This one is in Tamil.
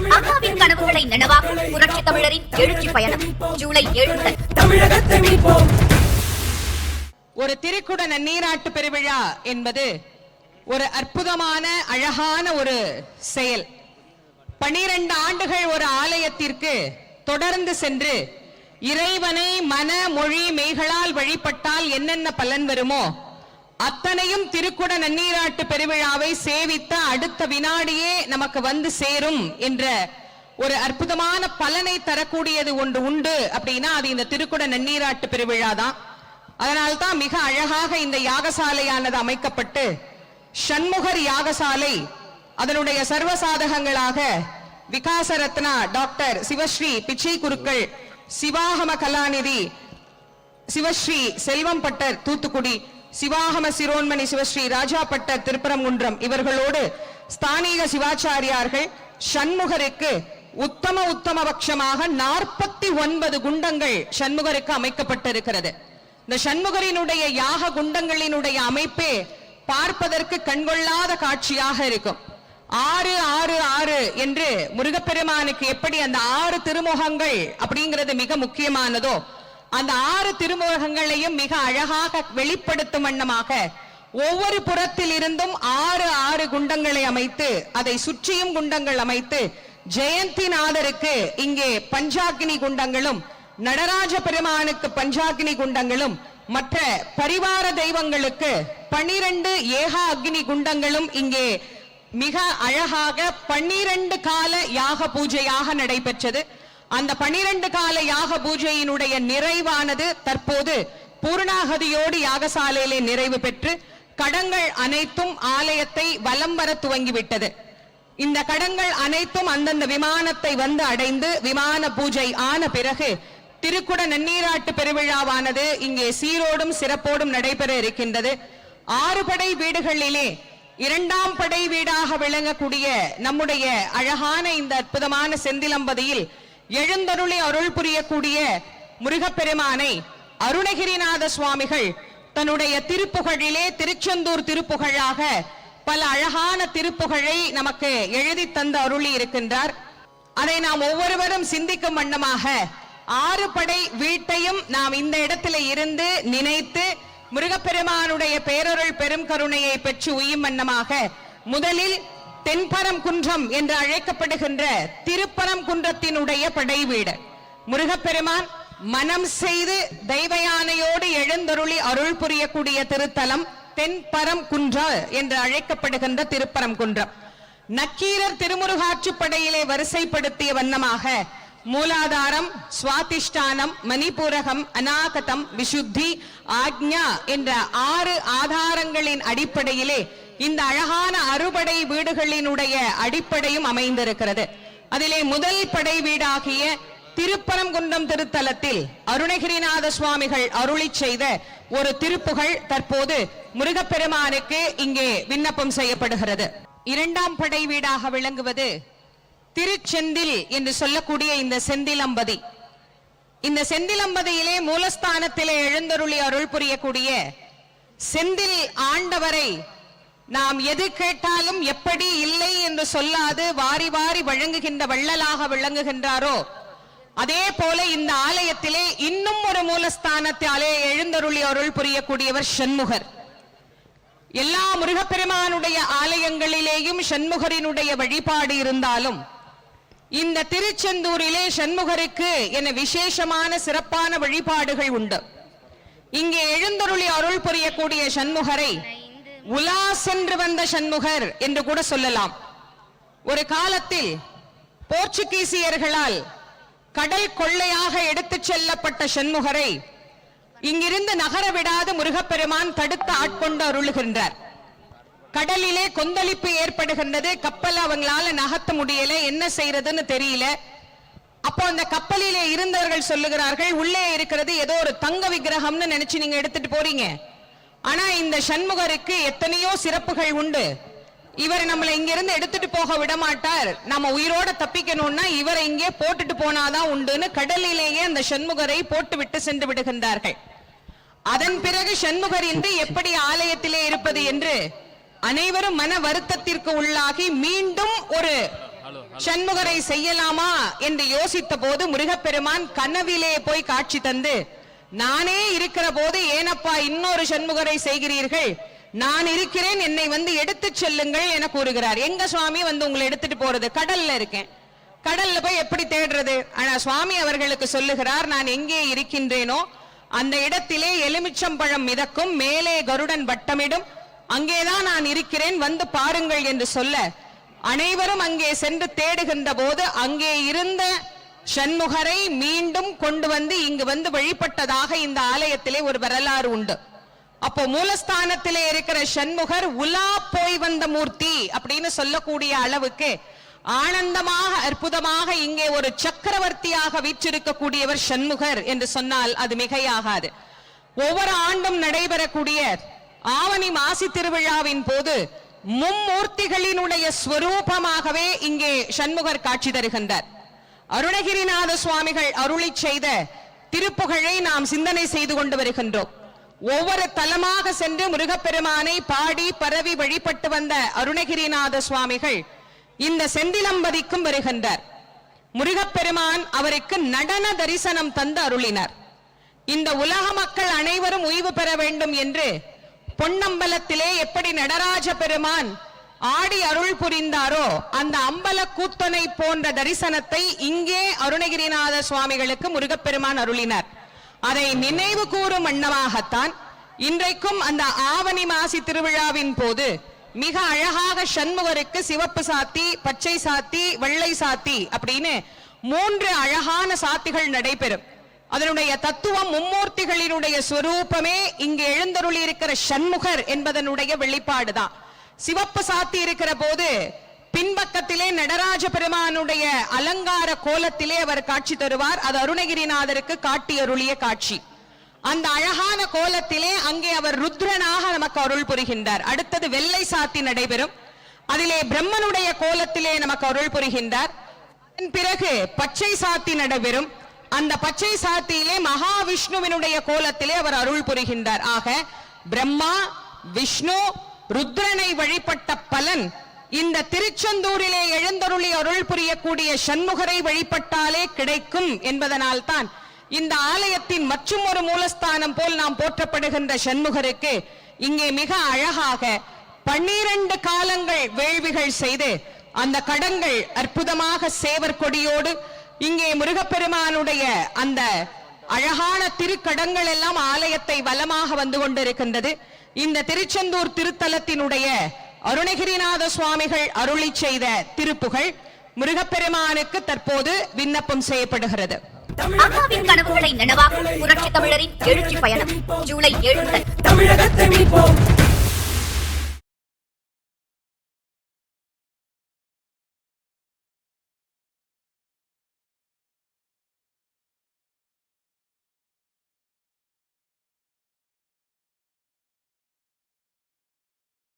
அம்மாவின் கனவுகளை நனவாக்கும் புரட்சி தமிழரின் எழுச்சி பயணம். ஜூலை ஏழு தமிழகத்தை மீட்போம். ஒரு திருக்குட நன்னீராட்டு பெருவிழா என்பது ஒரு அற்புதமான அழகான ஒரு செயல். பனிரெண்டு ஆண்டுகள் ஒரு ஆலயத்திற்கு தொடர்ந்து சென்று இறைவனை மன மொழி மெய்களால் வழிபட்டால் என்னென்ன பலன் வருமோ அத்தனையும் திருக்குட நன்னீராட்டு பெருவிழாவை சேவித்த அடுத்த வினாடியே நமக்கு வந்து சேரும் என்ற ஒரு அற்புதமான பலனை தரக்கூடியது ஒன்று உண்டு அப்படின்னா அது இந்த திருக்குட நன்னீராட்டு பெருவிழா தான் அதனால்தான் மிக அழகாக இந்த யாகசாலையானது அமைக்கப்பட்டு ஷண்முகர் யாகசாலை அதனுடைய சர்வசாதகங்களாக விகாச ரத்னா டாக்டர் சிவஸ்ரீ பிச்சை குருக்கள் சிவாகம கலாநிதி சிவஸ்ரீ செல்வம் பட்டர் தூத்துக்குடி சிவாகம சிரோன்மணி சிவஸ்ரீ ராஜா திருப்பரங்குன்றம். இவர்களோடு ஸ்தானிக சிவாச்சாரியார்கள் சண்முகருக்கு உத்தம உத்தம பட்சமாக நாற்பத்தி ஒன்பது குண்டங்கள் சண்முகருக்கு அமைக்கப்பட்டிருக்கிறது. இந்த சண்முகரினுடைய யாக குண்டங்களினுடைய அமைப்பே பார்ப்பதற்கு கண்கொள்ளாத காட்சியாக இருக்கும். ஆறு ஆறு ஆறு என்று முருகப்பெருமானுக்கு எப்படி அந்த ஆறு திருமுகங்கள் அப்படிங்கிறது மிக முக்கியமானதோ அந்த ஆறு திருமுகங்களையும் மிக அழகாக வெளிப்படுத்தும் வண்ணமாக ஒவ்வொரு புறத்தில் இருந்தும் ஆறு ஆறு குண்டங்களை அமைத்து அதை சுற்றியும் குண்டங்கள் அமைத்து ஜெயந்தி நாதருக்கு இங்கே பஞ்சாக்கினி குண்டங்களும் நடராஜ பெருமானுக்கு பஞ்சாக்கினி குண்டங்களும் மற்ற பரிவார தெய்வங்களுக்கு பனிரெண்டு ஏகா அக்னி குண்டங்களும் இங்கே மிக அழகாக பன்னிரண்டு கால யாக பூஜையாக நடைபெற்றது. அந்த பனிரெண்டு கால யாக பூஜையினுடைய நிறைவானது தற்போது பூர்ணாகதியோடு யாகசாலையிலே நிறைவு பெற்று கடங்கள் அனைத்தும் ஆலயத்தை வலம் வர துவங்கிவிட்டது. இந்த கடங்கள் அனைத்தும் அந்தந்த விமானத்தை வந்து அடைந்து விமான பூஜை ஆன பிறகு திருக்குட நன்னீராட்டு பெருவிழாவானது இங்கே சீரோடும் சிறப்போடும் நடைபெற இருக்கின்றது. ஆறு படை வீடுகளிலே இரண்டாம் படை வீடாக விளங்கக்கூடிய நம்முடைய அழகான இந்த அற்புதமான செந்திலம்பதியில் எழுந்தருளி அருள் புரியக்கூடிய முருகப்பெருமானை அருணகிரிநாத சுவாமிகள் தன்னுடைய திருப்புகழிலே திருச்செந்தூர் திருப்புகழாக பல அழகான திருப்புகழை நமக்கு எழுதி தந்து அருளி இருக்கின்றார். அதை நாம் ஒவ்வொருவரும் சிந்திக்கும் வண்ணமாக ஆறு படை வீட்டையும் நாம் இந்த இடத்துல இருந்து நினைத்து முருகப்பெருமானுடைய பேரருள் பெரும் கருணையை பெற்று உயும் வண்ணமாக முதலில் தென்பரம் குன்றம் என்று அழைக்கப்படுகின்ற திருப்பரம் குன்றத்தினுடைய படை வீடு முருகப்பெருமான் மனம் செய்து தெய்வ யானையோடு எழுந்தருளி அருள் புரியக்கூடிய திருத்தலம் தென்பரம் குன்ற என்று அழைக்கப்படுகின்ற திருப்பரம் குன்றம் நக்கீரர் திருமுருகாற்றுப்படையிலே வரிசைப்படுத்திய வண்ணமாக மூலாதாரம் சுவாதிஷ்டானம் மணிபூரகம் அநாகதம் விசுத்தி ஆக்ஞா என்ற ஆறு ஆதாரங்களின் அடிப்படையிலே இந்த அழகான அறுபடை வீடுகளினுடைய அடிப்படையும் அமைந்திருக்கிறது. அதிலே முதல் படை வீடாகிய திருப்பரங்குன்றம் திருத்தலத்தில் அருணகிரிநாத சுவாமிகள் அருளி செய்த ஒரு திருப்புகள் தற்போது முருகப்பெருமானுக்கு இங்கே விண்ணப்பம் செய்யப்படுகிறது. இரண்டாம் படை வீடாக விளங்குவது திருச்செந்தில் என்று சொல்லக்கூடிய இந்த செந்திலம்பதி. இந்த செந்திலம்பதியிலே மூலஸ்தானத்திலே எழுந்தருளி அருள் புரியக்கூடிய செந்தில் ஆண்டவரை நாம் எது கேட்டாலும் எப்படி இல்லை என்று சொல்லாது வாரி வாரி வழங்குகின்ற வள்ளலாக விளங்குகின்றாரோ? அதே போல இந்த ஆலயத்திலே இன்னும் ஒரு மூலஸ்தானத்தாலே எழுந்தருளி அருள் புரியக்கூடியவர் சண்முகர். எல்லா முருகப்பெருமானுடைய ஆலயங்களிலேயும் சண்முகரினுடைய வழிபாடு இருந்தாலும் இந்த திருச்செந்தூரிலே சண்முகருக்கு என விசேஷமான சிறப்பான வழிபாடுகள் உண்டு. இங்கே எழுந்தருளி அருள் புரியக்கூடிய சண்முகரை உலா சென்று வந்த சண்முகர் என்று கூட சொல்லலாம். ஒரு காலத்தில் போர்ச்சுகீசியர்களால் கடல் கொள்ளையாக எடுத்துச் செல்லப்பட்ட சண்முகரை இங்கிருந்து நகர விடாது முருகப்பெருமான் தடுத்து ஆட்கொண்டு அருளுகின்றார். கடலிலே கொந்தளிப்பு ஏற்படுகின்றது. கப்பல் அவங்களால நகர்த்த முடியல. என்ன செய்யறதுன்னு தெரியல. அப்போ அந்த கப்பலிலே இருந்தவர்கள் சொல்லுகிறார்கள் உள்ளே இருக்கிறது ஏதோ ஒரு தங்க விக்கிரகம்னு நினைச்சு நீங்க எடுத்துட்டு போறீங்க. ஆனா இந்த சண்முகருக்கு எத்தனையோ சிறப்புகள் உண்டு. இவர் நம்மளை இங்கிருந்து எடுத்துட்டு போக விட மாட்டார் நம்ம உயிரோட தப்பிக்கணும்னா இவரை இங்கே போட்டுட்டு போனாதான் உண்டுன்னு கடலிலேயே அந்த சண்முகரை போட்டு விட்டு சென்று விடுகின்றார்கள். அதன் பிறகு சண்முகர் இன்று எப்படி ஆலயத்திலே இருப்பது என்று அனைவரும் மன வருத்தத்திற்கு உள்ளாகி மீண்டும் ஒரு சண்முகரை செய்யலாமா என்று யோசித்த போது முருகப்பெருமான் கனவிலே போய் காட்சி தந்து நானே இருக்கிற போது ஏனப்பா இன்னொரு சண்முகரை செய்கிறீர்கள்? நான் இருக்கிறேன் என்னை வந்து எடுத்து செல்லுங்கள் என கூறுகிறார். எங்க சுவாமி வந்து உங்களை எடுத்துட்டு போறது? கடல்ல இருக்கேன். கடல்ல போய் எப்படி தேடுறது? ஆனா சுவாமி அவர்களுக்கு சொல்லுகிறார் நான் எங்கே இருக்கின்றேனோ அந்த இடத்திலே எலுமிச்சம்பழம் மிதக்கும் மேலே கருடன் வட்டமிடும். அங்கேதான் நான் இருக்கிறேன் வந்து பாருங்கள் என்று சொல்ல அனைவரும் அங்கே சென்று தேடுகின்ற போது அங்கே இருந்த சண்முகரை மீண்டும் கொண்டு வந்து இங்கு வந்து வழிபட்டதாக இந்த ஆலயத்திலே ஒரு வரலாறு உண்டு. அப்போ மூலஸ்தானத்திலே இருக்கிற சண்முகர் உலா போய் வந்த மூர்த்தி அப்படின்னு சொல்லக்கூடிய அளவுக்கு ஆனந்தமாக அற்புதமாக இங்கே ஒரு சக்கரவர்த்தியாக வீற்றிருக்கக்கூடியவர் சண்முகர் என்று சொன்னால் அது மிகையாகாது. ஒவ்வொரு ஆண்டும் நடைபெறக்கூடிய ஆவணி மாசி திருவிழாவின் போது மும்மூர்த்திகளினுடைய ஸ்வரூபமாகவே இங்கே சண்முகர் காட்சி தருகின்றார். அருணகிரிநாத சுவாமிகள் அருளி செய்த திருப்புகழை நாம் சிந்தனை செய்து கொண்டு வருகின்றோம். ஒவ்வொரு தலமாக சென்று முருகப்பெருமானை பாடி பரவி வழிபட்டு வந்த அருணகிரிநாத சுவாமிகள் இந்த செந்திலம்பதிக்கும் வருகின்றார். முருகப்பெருமான் அவருக்கு நடன தரிசனம் தந்து அருளினார். இந்த உலக மக்கள் அனைவரும் ஓய்வு பெற வேண்டும் என்று பொன்னம்பலத்திலே எப்படி நடராஜ பெருமான் ஆடி அருள் புரிந்தாரோ அந்த அம்பல கூத்தனை போன்ற தரிசனத்தை இங்கே அருணகிரிநாத சுவாமிகளுக்கு முருகப்பெருமான் அருளினார். அதை நினைவு கூறும் வண்ணமாகத்தான் இன்றைக்கும் அந்த ஆவணி மாசி திருவிழாவின் போது மிக அழகாக சண்முகருக்கு சிவப்பு சாத்தி பச்சை சாத்தி வெள்ளை சாத்தி அப்படின்னு மூன்று அழகான சாத்திகள் நடைபெறும். அதனுடைய தத்துவம் மும்மூர்த்திகளினுடைய சுரூபமே இங்கு எழுந்தருளி இருக்கிற சண்முகர் என்பதனுடைய வெளிப்பாடுதான். சிவப்பு சாத்தி இருக்கிற போது பின்பக்கத்திலே நடராஜ பெருமானுடைய அலங்கார கோலத்திலே அவர் காட்சி தருவார். அது அருணகிரிநாதருக்கு காட்டி அருளிய காட்சி. அந்த அழகான கோலத்திலே அங்கே அவர் ருத்ரனாக நமக்கு அருள் புரிகின்றார். அடுத்தது வெள்ளை சாத்தி நடைபெறும். அதிலே பிரம்மனுடைய கோலத்திலே நமக்கு அருள் புரிகின்றார். அதன் பிறகு பச்சை சாத்தி நடைபெறும். அந்த பச்சை சாத்தியிலே மகாவிஷ்ணுவினுடைய கோலத்திலே அவர் அருள் புரிகின்றார். ஆக பிரம்மா விஷ்ணு ருத்ரனை வழிபட்ட பலன் இந்த திருச்செந்தூரிலே எழுந்தருளி அருள் புரியக்கூடிய சண்முகரை வழிபட்டாலே கிடைக்கும் என்பதனால்தான் இந்த ஆலயத்தின் மற்றும் ஒரு மூலஸ்தானம் போல் நாம் போற்றப்படுகின்ற சண்முகருக்கு இங்கே மிக அழகாக பன்னிரண்டு காலங்கள் வேள்விகள் செய்து அந்த கடங்கள் அற்புதமாக சேவர் கொடியோடு இங்கே முருகப்பெருமானுடைய அந்த அழகான திருக்கடங்கள் எல்லாம் ஆலயத்தை வலமாக வந்து கொண்டிருக்கின்றது. இந்த திருச்செந்தூர் திருத்தலத்தினுடைய அருணகிரிநாத சுவாமிகள் அருளி செய்த திருப்புகழ் முருகப்பெருமானுக்கு தற்போது விண்ணப்பம் செய்யப்படுகிறது. அம்மாவின் கனவுகளை நனவாக்கும் புரட்சி தமிழரின் எழுச்சி பயணம் ஜூலை ஏழு தமிழகத்தை மீட்போம்.